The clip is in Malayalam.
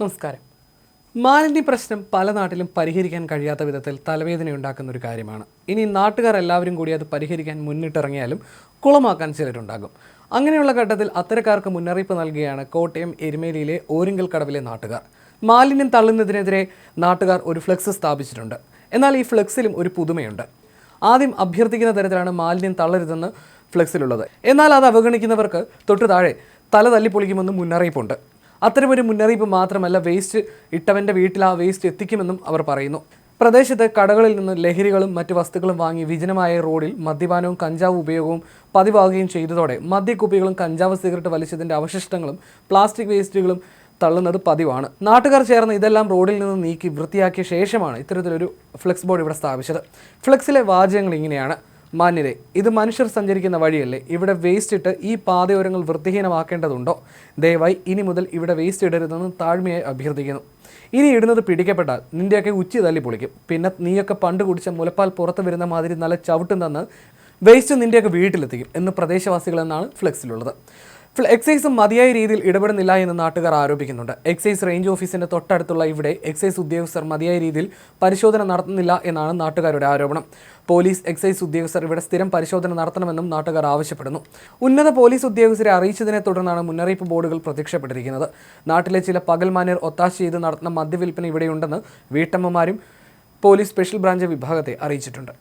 നമസ്കാരം. മാലിന്യ പ്രശ്നം പല നാട്ടിലും പരിഹരിക്കാൻ കഴിയാത്ത വിധത്തിൽ തലവേദനയുണ്ടാക്കുന്ന ഒരു കാര്യമാണ്. ഇനി നാട്ടുകാർ എല്ലാവരും കൂടി അത് പരിഹരിക്കാൻ മുന്നിട്ടിറങ്ങിയാലും കുളമാക്കാൻ ചിലരുണ്ടാകും. അങ്ങനെയുള്ള ഘട്ടത്തിൽ അത്തരക്കാർക്ക് മുന്നറിയിപ്പ് നൽകുകയാണ് കോട്ടയം എരുമേലിയിലെ ഓരിങ്കൽ കടവിലെ നാട്ടുകാർ. മാലിന്യം തള്ളുന്നതിനെതിരെ നാട്ടുകാർ ഒരു ഫ്ലെക്സ് സ്ഥാപിച്ചിട്ടുണ്ട്. എന്നാൽ ഈ ഫ്ലെക്സിലും ഒരു പുതുമയുണ്ട്. ആദ്യം അഭ്യർത്ഥിക്കുന്ന തരത്തിലാണ് മാലിന്യം തള്ളരുതെന്ന് ഫ്ലെക്സിലുള്ളത്. എന്നാൽ അത് അവഗണിക്കുന്നവർക്ക് തൊട്ടു താഴെ തല തല്ലിപ്പൊളിക്കുമെന്ന് മുന്നറിയിപ്പുണ്ട്. അത്തരമൊരു മുന്നറിയിപ്പ് മാത്രമല്ല വേസ്റ്റ് ഇട്ടവന്റെ വീട്ടിൽ ആ വേസ്റ്റ് എത്തിക്കുമെന്നും അവർ പറയുന്നു. പ്രദേശത്ത് കടകളിൽ നിന്ന് ലഹരികളും മറ്റ് വസ്തുക്കളും വാങ്ങി വിജനമായ റോഡിൽ മദ്യപാനവും കഞ്ചാവ് ഉപയോഗവും പതിവാകുകയും ചെയ്തതോടെ മദ്യക്കുപ്പികളും കഞ്ചാവ് സിഗരറ്റ് വലിച്ചതിന്റെ അവശിഷ്ടങ്ങളും പ്ലാസ്റ്റിക് വേസ്റ്റുകളും തള്ളുന്നത് പതിവാണ്. നാട്ടുകാർ ചേർന്ന് ഇതെല്ലാം റോഡിൽ നിന്ന് നീക്കി വൃത്തിയാക്കിയ ശേഷമാണ് ഇത്തരത്തിലൊരു ഫ്ലെക്സ് ബോർഡ് ഇവിടെ സ്ഥാപിച്ചത്. ഫ്ലെക്സിലെ വാചകങ്ങൾ ഇങ്ങനെയാണ്. മാന്യരെ ഇത് മനുഷ്യർ സഞ്ചരിക്കുന്ന വഴിയല്ലേ? ഇവിടെ വേസ്റ്റ് ഇട്ട് ഈ പാതയോരങ്ങൾ വൃത്തിഹീനമാക്കേണ്ടതുണ്ടോ? ദയവായി ഇനി മുതൽ ഇവിടെ വേസ്റ്റ് ഇടരുതെന്ന് താഴ്മയായി അഭ്യർത്ഥിക്കുന്നു. ഇനി ഇടുന്നത് പിടിക്കപ്പെട്ടാൽ നിന്റെയൊക്കെ ഉച്ചി തല്ലി പൊളിക്കും. പിന്നെ നീയൊക്കെ പണ്ട് കുടിച്ച മുലപ്പാൽ പുറത്ത് വരുന്ന മാതിരി നല്ല ചവിട്ടും തന്ന് വേസ്റ്റ് നിന്റെയൊക്കെ വീട്ടിലെത്തിക്കും എന്ന് പ്രദേശവാസികളെന്നാണ് ഫ്ലെക്സിലുള്ളത് ഫ്ല- എക്സൈസും മതിയായ രീതിയിൽ ഇടപെടുന്നില്ല എന്ന് നാട്ടുകാർ ആരോപിക്കുന്നുണ്ട്. എക്സൈസ് റേഞ്ച് ഓഫീസിന്റെ തൊട്ടടുത്തുള്ള ഇവിടെ എക്സൈസ് ഉദ്യോഗസ്ഥർ മതിയായ രീതിയിൽ പരിശോധന നടത്തുന്നില്ല എന്നാണ് നാട്ടുകാരുടെ ആരോപണം. പോലീസ് എക്സൈസ് ഉദ്യോഗസ്ഥർ ഇവിടെ സ്ഥിരം പരിശോധന നടത്തണമെന്നും നാട്ടുകാർ ആവശ്യപ്പെടുന്നു. ഉന്നത പോലീസ് ഉദ്യോഗസ്ഥരെ അറിയിച്ചതിനെ തുടർന്നാണ് മുന്നറിയിപ്പ് ബോർഡുകൾ പ്രത്യക്ഷപ്പെട്ടിരിക്കുന്നത്. നാട്ടിലെ ചില പകൽമാന്യർ ഒത്താശ ചെയ്ത് നടത്തുന്ന മദ്യവിൽപ്പന ഇവിടെയുണ്ടെന്ന് വീട്ടമ്മമാരും പോലീസ് സ്പെഷ്യൽ ബ്രാഞ്ച് വിഭാഗത്തെ അറിയിച്ചിട്ടുണ്ട്.